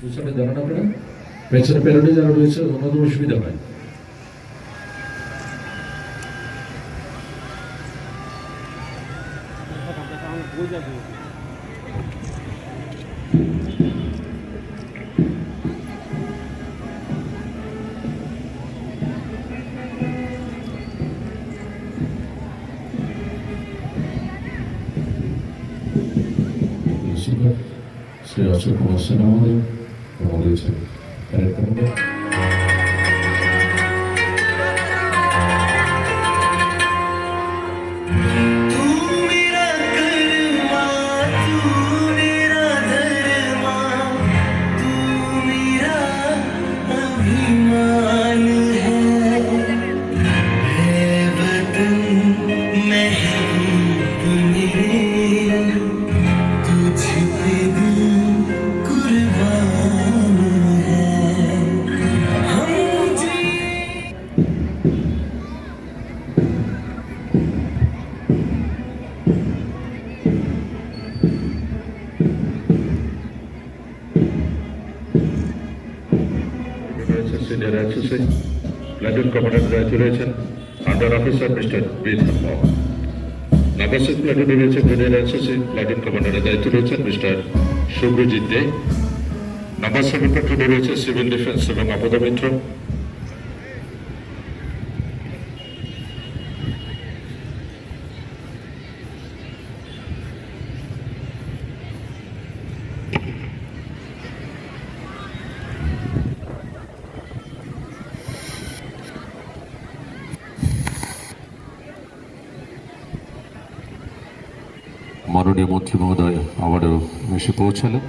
বুঝতে জানান আপনারা? পেছনে প্যারেডে যারা রয়েছে অন্যতম অসুবিধা হয়। শ্রী Senhor, se eu for você na mão dele, o Espírito. Senior SSC platoon commander দায়িত্ব রয়েছেন আন্ডার অফিসার মিস্টার বিধান মহ নাম্বার সিক্স প্লাটুনে রয়েছে জুনিয়র এসএসসি প্লাটুন কমান্ডারের দায়িত্ব রয়েছেন mister Shubhrajit Dey number seven প্লাটুনে রয়েছে সিভিল ডিফেন্স এবং আপদা মাননীয় মন্ত্রী মহোদয় আবারও এসে পৌঁছালেন।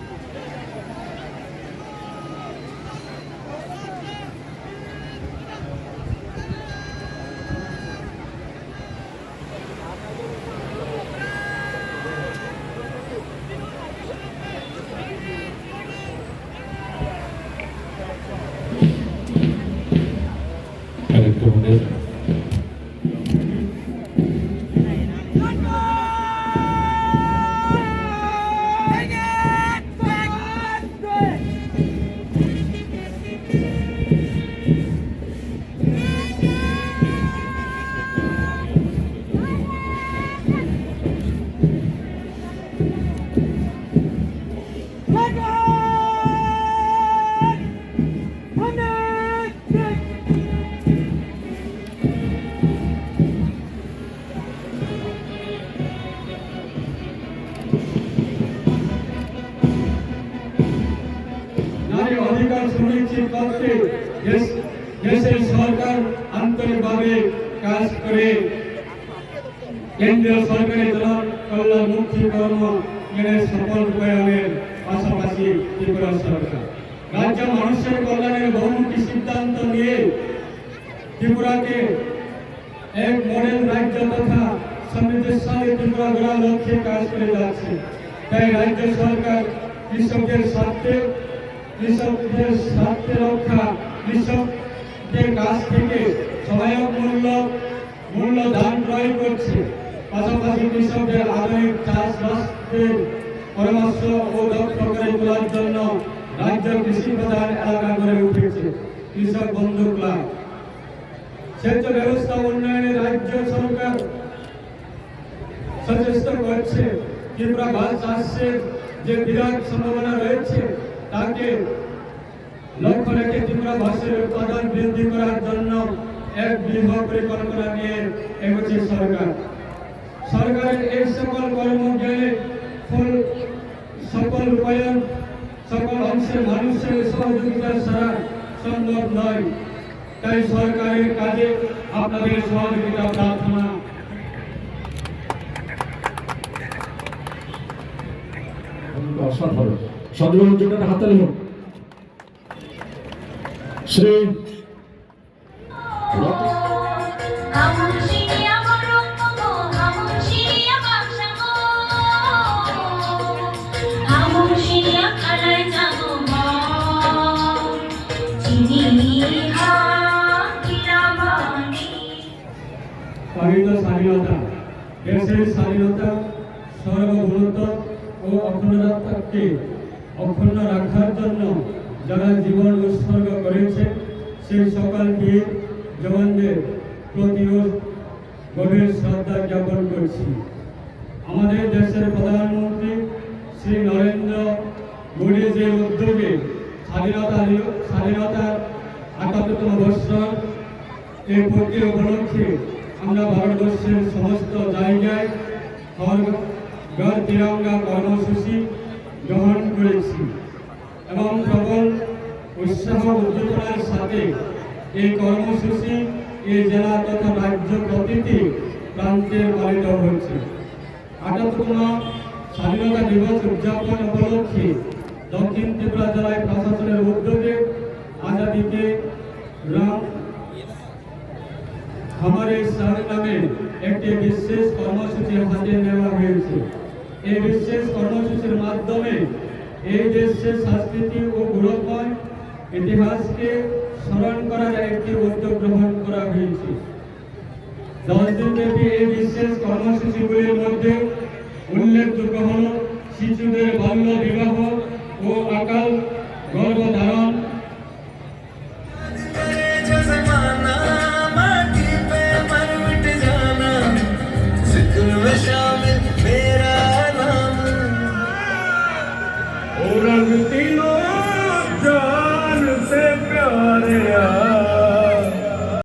দেশের সরকার আন্তরিকভাবে কাজ করে কেন্দ্রীয় সরকারের জনকল্যাণমুখী কর্ম এনে সফল রূপায়ণের পাশাপাশি ত্রিপুরা সরকার। রাজ্য মানুষের কল্যাণের বহুমুখী সিদ্ধান্ত নিয়ে ত্রিপুরাকে এক মডেল রাজ্য তথা সমৃদ্ধশালী ত্রিপুরা গড়ার লক্ষ্যে কাজ করে যাচ্ছে। তাই রাজ্য সরকার কৃষকদের স্বার্থে কৃষকদের স্বার্থে রক্ষা, কৃষকদের কাছ থেকে সহায়ক মূল্য মূল্য দান ক্রয় করছে। পাশাপাশি কৃষকদের আধুনিক চাষবাসের পরামর্শ ও দক্ষ তোলার জন্য রাজ্য কৃষি প্রধান এলাকা গড়ে উঠেছে। কৃষক বন্ধু ক্লাব। সেচ ব্যবস্থা উন্নয়নে রাজ্য সরকার সচেষ্ট করছে। ত্রিপুরা মাছ চাষের যে বিরাট সম্ভাবনা রয়েছে তাকে লক্ষ্য রেখে ত্রিপুরা মাছের উৎপাদন বৃদ্ধি করার জন্য এক বৃহৎ পরিকল্পনা নিয়ে এগোচ্ছে সরকার। সরকারের এই সকল কর্মজ্ঞানে ফুল সকল রূপায়ণ সকল অংশের মানুষের সহযোগিতা ছাড়া সম্ভব নয়। তাই সরকারের কাজে আপনাদের সহযোগিতা প্রার্থনা। অসাধারণ চিনি হা কিরামানি পালিত স্বাধীনতা দেশের স্বাধীনতা সার্বভৌমত্ব ও অখণ্ডতাকে অক্ষুণ্ণ রাখার জন্য যারা জীবন উৎসর্গ করেছে, সেই সকল বীর জওয়ানদের প্রতিও গভীর শ্রদ্ধা জ্ঞাপন করছি। আমাদের দেশের প্রধানমন্ত্রী শ্রী নরেন্দ্র মোদী যে উদ্যোগে স্বাধীনতা স্বাধীনতার আটাত্তরতম বৎসর এই পূর্তি উপলক্ষে আমরা ভারতবর্ষের সমস্ত জায়গায় তিরঙ্গা কর্মসূচি গ্রহণ করেছি এবং প্রবল উৎসাহ উদ্দীপনার সাথে এই কর্মসূচি, এই জেলা তথা রাজ্য প্রতিটি প্রান্তে পালিত হয়েছে। আটাত্তরতম স্বাধীনতা দিবস উদযাপন উপলক্ষে দক্ষিণ ত্রিপুরা জেলায় প্রশাসনের উদ্যোগে আজাদিকে রাম শহর নামে একটি বিশেষ কর্মসূচি হাতে নেওয়া হয়েছে। এই বিশেষ কর্মসূচির মাধ্যমে এই দেশের সংস্কৃতি ও গৌরবময় ইতিহাসকে স্মরণ করার একটি উদ্যোগ গ্রহণ করা হয়েছে। দশ দিনব্যাপী এই বিশেষ কর্মসূচিগুলির মধ্যে উল্লেখযোগ্য হল শিশুদের বাল্য বিবাহ ও আকাল